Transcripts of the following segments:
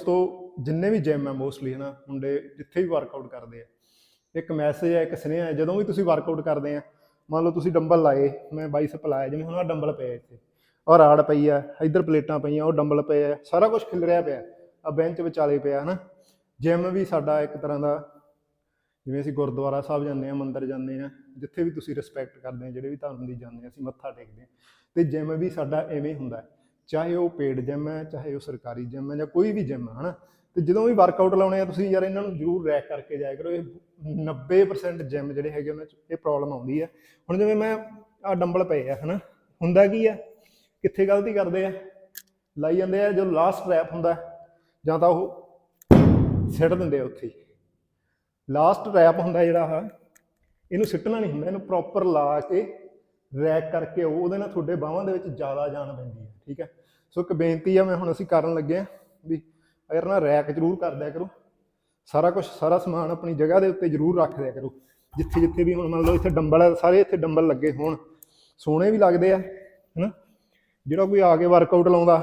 ਤੋਂ ਜਿੰਨੇ ਵੀ ਜਿਮ ਹੈ ਮੋਸਟਲੀ ਹਨਾ, ਮੁੰਡੇ ਜਿੱਥੇ ਵੀ ਵਰਕਆਊਟ ਕਰਦੇ ਆ। ਇੱਕ ਮੈਸੇਜ ਹੈ, ਇੱਕ ਸੁਨੇਹਾ ਹੈ, ਜਦੋਂ ਵੀ ਤੁਸੀਂ ਵਰਕਆਊਟ ਕਰਦੇ ਆ, ਮੰਨ ਲਓ ਤੁਸੀਂ ਡੰਬਲ ਲਾਏ, ਮੈਂ ਬਾਈਸੈਪ ਲਾਇਆ, ਜਿਵੇਂ ਹੁਣ ਆ ਡੰਬਲ ਪਿਆ ਇੱਥੇ ਔਰ ਰਾੜ ਪਈ ਆ, ਇੱਧਰ ਪਲੇਟਾਂ ਪਈਆਂ, ਉਹ ਡੰਬਲ ਪਏ ਆ, ਸਾਰਾ ਕੁਝ ਖਿਲ ਰਿਹਾ ਪਿਆ ਆ ਬੈਂਚ ਵਿਚਾਲੇ ਪਿਆ ਹਨਾ। ਜਿਮ ਵੀ ਸਾਡਾ ਇੱਕ ਤਰ੍ਹਾਂ ਦਾ, ਜਿਵੇਂ ਅਸੀਂ ਗੁਰਦੁਆਰਾ ਸਾਹਿਬ ਜਾਂਦੇ ਆ, ਮੰਦਿਰ ਜਾਂਦੇ ਆ, ਜਿੱਥੇ ਵੀ ਤੁਸੀਂ ਰਿਸਪੈਕਟ ਕਰਦੇ ਆ, ਜਿਹੜੇ ਵੀ ਧਰਮ ਦੀ ਜਾਂਦੇ ਆ, ਅਸੀਂ ਮੱਥਾ ਟੇਕਦੇ ਆ। ਤੇ ਜਿਮ ਵੀ ਸਾਡਾ ਐਵੇਂ ਹੁੰਦਾ ਹੈ। ਚਾਹੇ ਉਹ ਪੇਡ ਜਿਮ ਹੈ, ਚਾਹੇ ਉਹ ਸਰਕਾਰੀ ਜਿਮ ਹੈ ਜਾਂ ਕੋਈ ਵੀ ਜਿਮ ਹੈ, ਹਨਾ? ਤੇ ਜਦੋਂ ਵੀ ਵਰਕਆਊਟ ਲਾਉਣੇ ਆ, ਤੁਸੀਂ ਯਾਰ ਇਹਨਾਂ ਨੂੰ ਜ਼ਰੂਰ ਰੈਕ ਕਰਕੇ ਜਾਇਆ ਕਰੋ। ਇਹ 90% ਜਿਮ ਜਿਹੜੇ ਹੈਗੇ ਉਹਨਾਂ 'ਚ ਇਹ ਪ੍ਰੋਬਲਮ ਆਉਂਦੀ ਹੈ। ਹੁਣ ਜਿਵੇਂ ਮੈਂ ਆ ਡੰਬਲ ਪਏ ਆ, ਹਨਾ? ਹੁੰਦਾ ਕੀ ਆ ਕਿੱਥੇ ਗਲਤੀ ਕਰਦੇ ਆ? ਲਾਈ ਜਾਂਦੇ ਆ, ਜਦੋਂ ਲਾਸਟ ਰੈਪ ਹੁੰਦਾ, ਜਾਂ ਤਾਂ ਉਹ ਸਿੱਟ ਦਿੰਦੇ ਆ ਉੱਥੇ ਲਾਸਟ ਰੈਪ ਹੁੰਦਾ ਜਿਹੜਾ ਆ ਇਹਨੂੰ ਸਿੱਟਣਾ ਨਹੀਂ ਹੁੰਦਾ, ਇਹਨੂੰ ਪ੍ਰੋਪਰ ਲਾ ਕੇ ਰੈਕ ਕਰਕੇ ਉਹਦੇ ਨਾਲ ਤੁਹਾਡੇ ਬਾਹਾਂ ਦੇ ਵਿੱਚ ਜ਼ਿਆਦਾ ਜਾਨ ਪੈਂਦੀ ਹੈ, ਠੀਕ ਹੈ? ਸੋ ਇੱਕ ਬੇਨਤੀ ਆ, ਮੈਂ ਹੁਣ ਅਸੀਂ ਕਰਨ ਲੱਗੇ ਆ ਵੀ ਅਗਰ ਨਾ ਰੈਕ ਜ਼ਰੂਰ ਕਰ ਦਿਆ ਕਰੋ। ਸਾਰਾ ਕੁਝ ਸਾਰਾ ਸਮਾਨ ਆਪਣੀ ਜਗ੍ਹਾ ਦੇ ਉੱਤੇ ਜ਼ਰੂਰ ਰੱਖ ਦਿਆ ਕਰੋ। ਜਿੱਥੇ ਜਿੱਥੇ ਵੀ ਹੁਣ ਮੰਨ ਲਓ ਇੱਥੇ ਡੰਬਲ ਆ, ਸਾਰੇ ਇੱਥੇ ਡੰਬਲ ਲੱਗੇ ਹੋਣ। ਸੋਹਣੇ ਵੀ ਲੱਗਦੇ ਆ, ਹਨਾ? ਜਿਹੜਾ ਕੋਈ ਆ ਕੇ ਵਰਕਆਊਟ ਲਾਉਂਦਾ,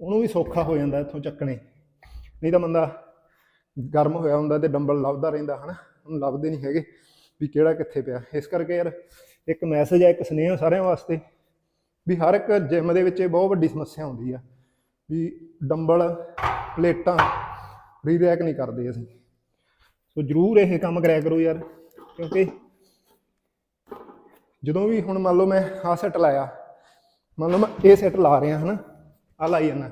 ਉਹਨੂੰ ਵੀ ਸੌਖਾ ਹੋ ਜਾਂਦਾ ਇੱਥੋਂ ਚੱਕਣੇ। ਨਹੀਂ ਤਾਂ ਬੰਦਾ ਗਰਮ ਹੋਇਆ ਹੁੰਦਾ ਤੇ ਡੰਬਲ ਲੱਭਦਾ ਰਹਿੰਦਾ, ਹਨਾ? ਉਹਨੂੰ ਲੱਭਦੇ ਨਹੀਂ ਹੈਗੇ। ਵੀ ਕਿਹੜਾ ਕਿੱਥੇ ਪਿਆ। ਇਸ ਕਰਕੇ ਯਾਰ ਇੱਕ ਮੈਸੇਜ ਹੈ ਇੱਕ ਸੁਨੇਹਾ ਸਾਰਿਆਂ ਵਾਸਤੇ ਵੀ ਹਰ ਇੱਕ ਜਿਮ ਦੇ ਵਿੱਚ ਇਹ ਬਹੁਤ ਵੱਡੀ ਸਮੱਸਿਆ ਹੁੰਦੀ ਆ ਵੀ ਡੰਬਲ ਪਲੇਟਾਂ ਰੀਰੈਕ ਨਹੀਂ ਕਰਦੇ ਅਸੀਂ। ਸੋ ਜਰੂਰ ਇਹ ਕੰਮ ਕਰਿਆ ਕਰੋ ਯਾਰ, ਕਿਉਂਕਿ ਜਦੋਂ ਵੀ ਹੁਣ ਮੰਨ ਲਓ ਮੈਂ ਆਹ ਸੈੱਟ ਲਾਇਆ, ਮੰਨ ਲਓ ਮੈਂ ਇਹ ਸੈੱਟ ਲਾ ਰਿਹਾ ਹਨਾ ਆ ਲਾਈ ਜਾਂਦਾ।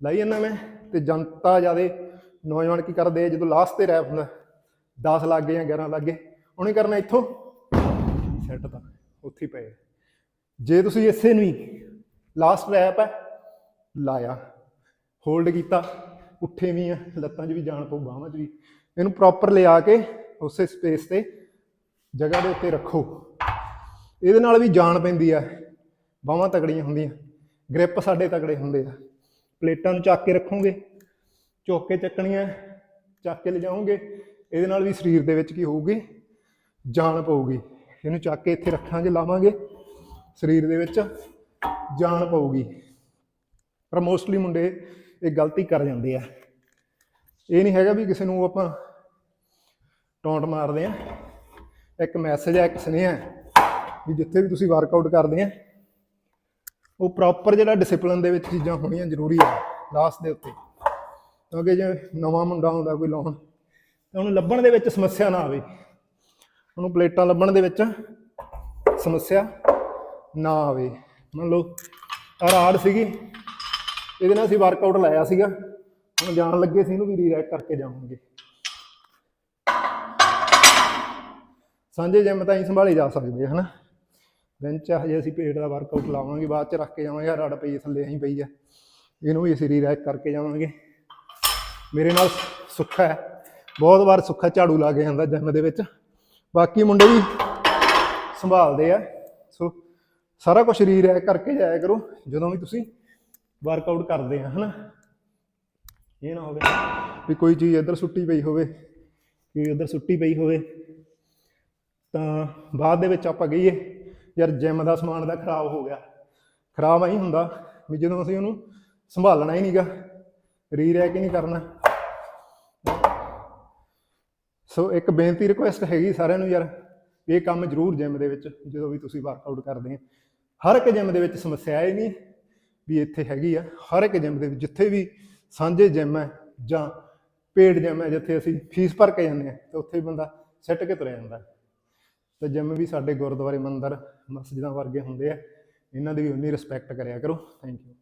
ਲਾਈ ਜਾਂਦਾ ਮੈਂ ਤੇ ਜਨਤਾ ਜਿਆਦੇ ਨੌਜਵਾਨ ਕੀ ਕਰਦੇ ਜਦੋਂ ਲਾਸਟ ਤੇ ਰੈਪ ਹੁੰਦਾ 10 ਲੱਗ ਗਏ ਜਾਂ 11 ਲੱਗ ਗਏ ਉਹਨੇ ਕਰਨਾ ਇੱਥੋਂ। ਸੈੱਟ ਤਾਂ ਉੱਥੇ ਹੀ ਪਏ। ਜੇ ਤੁਸੀਂ ਇਸੇ ਨੂੰ ਹੀ ਲਾਸਟ ਰੈਪ ਹੈ, ਲਾਇਆ। ਹੋਲਡ ਕੀਤਾ। ਉੱਠੇ ਵੀ ਆ, ਲੱਤਾਂ 'ਚ ਵੀ ਜਾਣ ਪਊ, ਬਾਹਾਂ 'ਚ ਵੀ। ਇਹਨੂੰ ਪ੍ਰੋਪਰ ਲਿਆ ਕੇ ਉਸੇ ਸਪੇਸ ਤੇ, ਜਗ੍ਹਾ ਦੇ ਉੱਤੇ ਰੱਖੋ। ਇਹਦੇ ਨਾਲ ਵੀ ਜਾਨ ਪੈਂਦੀ ਆ। ਬਾਹਾਂ ਤਕੜੀਆਂ ਹੁੰਦੀਆਂ। ਗ੍ਰਿਪ ਸਾਡੇ ਤਕੜੇ ਹੁੰਦੇ ਆ। ਪਲੇਟਾਂ ਨੂੰ ਚੱਕ ਕੇ ਰੱਖੋਗੇ। ਚੁੱਕ ਕੇ ਚੱਕਣੀਆਂ, ਚੱਕ ਕੇ ਲਿਜਾਓਗੇ। ਇਹਦੇ ਨਾਲ ਵੀ ਸਰੀਰ ਦੇ ਵਿੱਚ ਕੀ ਹੋਊਗੀ? ਜਾਨ ਪਊਗੀ। ਇਹਨੂੰ ਚੱਕ ਕੇ ਇੱਥੇ ਰੱਖਾਂਗੇ, ਲਾਵਾਂਗੇ ਸਰੀਰ ਦੇ ਵਿੱਚ, ਜਾਨ ਪਊਗੀ। ਪਰ ਮੋਸਟਲੀ ਮੁੰਡੇ ਇਹ ਗਲਤੀ ਕਰ ਜਾਂਦੇ ਆ। ਇਹ ਨਹੀਂ ਹੈਗਾ ਵੀ ਕਿਸੇ ਨੂੰ ਆਪਾਂ ਟੌਂਟ ਮਾਰਦੇ ਆ। ਇੱਕ ਮੈਸੇਜ ਹੈ ਇੱਕ ਸੁਨੇਹਾ ਵੀ ਜਿੱਥੇ ਵੀ ਤੁਸੀਂ ਵਰਕਆਊਟ ਕਰਦੇ ਆ, ਉਹ ਪ੍ਰੋਪਰ ਜਿਹੜਾ ਡਿਸਪਲਿਨ ਦੇ ਵਿੱਚ ਚੀਜ਼ਾਂ ਹੋਣੀਆਂ ਜ਼ਰੂਰੀ ਆ ਲਾਸਟ ਦੇ ਉੱਤੇ। ਕਿਉਂਕਿ ਜੇ ਨਵਾਂ ਮੁੰਡਾ ਹੁੰਦਾ ਕੋਈ ਲਾਉਣ, ਤਾਂ ਉਹਨੂੰ ਲੱਭਣ ਦੇ ਵਿੱਚ ਸਮੱਸਿਆ ਨਾ ਆਵੇ। ਉਹਨੂੰ ਪਲੇਟਾਂ ਲੱਭਣ ਦੇ ਵਿੱਚ ਸਮੱਸਿਆ ਨਾ ਆਵੇ। ਮੰਨ ਲਓ, ਆਹ ਰਾੜ ਸੀਗੀ, ਇਹਦੇ ਨਾਲ ਅਸੀਂ ਵਰਕਆਊਟ ਲਾਇਆ ਸੀਗਾ। ਹੁਣ ਜਾਣ ਲੱਗੇ ਸੀ ਇਹਨੂੰ ਵੀ ਰੀਰੈਕ ਕਰਕੇ ਜਾਵਾਂਗੇ। ਸਾਂਝੇ ਜਿਮ ਤਾਂ ਹੀ ਸੰਭਾਲੇ ਜਾ ਸਕਦੇ ਆ, ਹਨਾ? ਬੈਂਚ ਹਜੇ ਅਸੀਂ ਪੇਟ ਦਾ ਵਰਕਆਊਟ ਲਾਵਾਂਗੇ, ਬਾਅਦ ਚ ਰੱਖ ਕੇ ਜਾਵਾਂਗੇ, ਆਹ ਰੜ ਪਈ ਥੱਲੇ ਅਸੀਂ ਪਈ ਆ। ਇਹਨੂੰ ਵੀ ਅਸੀਂ ਰੀਰੈਕ ਕਰਕੇ ਜਾਵਾਂਗੇ। ਮੇਰੇ ਨਾਲ ਸੁੱਖਾ ਹੈ। ਬਹੁਤ ਵਾਰ ਸੁੱਖਾ ਝਾੜੂ ਲਾ ਕੇ ਜਾਂਦਾ ਜਿਮ ਦੇ ਵਿੱਚ। ਬਾਕੀ ਮੁੰਡੇ ਵੀ ਸੰਭਾਲਦੇ ਆ। ਸੋ ਸਾਰਾ ਕੁਝ ਰੀਰੈਕ ਕਰਕੇ ਜਾਇਆ ਕਰੋ, ਜਦੋਂ ਵੀ ਤੁਸੀਂ ਵਰਕਆਊਟ ਕਰਦੇ ਆ, ਹਨਾ? ਇਹ ਨਾ ਹੋਵੇ ਵੀ ਕੋਈ ਚੀਜ਼ ਇੱਧਰ ਸੁੱਟੀ ਪਈ ਹੋਵੇ, ਕੋਈ ਉੱਧਰ ਸੁੱਟੀ ਪਈ ਹੋਵੇ, ਤਾਂ ਬਾਅਦ ਦੇ ਵਿੱਚ ਆਪਾਂ ਕਹੀਏ, ਯਾਰ ਜਿਮ ਦਾ ਸਮਾਨ ਦਾ ਖਰਾਬ ਹੋ ਗਿਆ। ਖਰਾਬ ਐਂ ਹੁੰਦਾ ਵੀ ਜਦੋਂ ਅਸੀਂ ਉਹਨੂੰ ਸੰਭਾਲਣਾ ਹੀ ਨਹੀਂਗਾ ਰੀਰੈਕ ਹੀ ਨਹੀਂ ਕਰਨਾ। ਸੋ ਇੱਕ ਬੇਨਤੀ ਰਿਕੁਐਸਟ ਹੈਗੀ ਸਾਰਿਆਂ ਨੂੰ ਯਾਰ ਇਹ ਕੰਮ ਜ਼ਰੂਰ ਜਿਮ ਦੇ ਵਿੱਚ, ਜਦੋਂ ਵੀ ਤੁਸੀਂ ਵਰਕਆਊਟ ਕਰਦੇ ਆ। ਹਰ ਇੱਕ ਜਿਮ ਦੇ ਵਿੱਚ ਸਮੱਸਿਆ ਇਹ ਨਹੀਂ ਵੀ ਇੱਥੇ ਹੈਗੀ ਆ। ਹਰ ਇੱਕ ਜਿਮ ਦੇ ਵਿੱਚ ਜਿੱਥੇ ਵੀ ਸਾਂਝੇ ਜਿਮ ਹੈ ਜਾਂ ਪੇਡ ਜਿਮ ਹੈ, ਜਿੱਥੇ ਅਸੀਂ ਫੀਸ ਭਰ ਕੇ ਜਾਂਦੇ ਆ, ਤੇ ਉੱਥੇ ਹੀ ਬੰਦਾ ਸਿੱਟ ਕੇ ਤੁਰਿਆ ਜਾਂਦਾ। ਤੇ ਜਿਮ ਵੀ ਸਾਡੇ ਗੁਰਦੁਆਰੇ ਮੰਦਰ, ਮਸਜਿਦਾਂ ਵਰਗੇ ਹੁੰਦੇ ਆ। ਇਹਨਾਂ ਦੀ ਵੀ ਉਨੀ ਰਿਸਪੈਕਟ ਕਰਿਆ ਕਰੋ। Thank you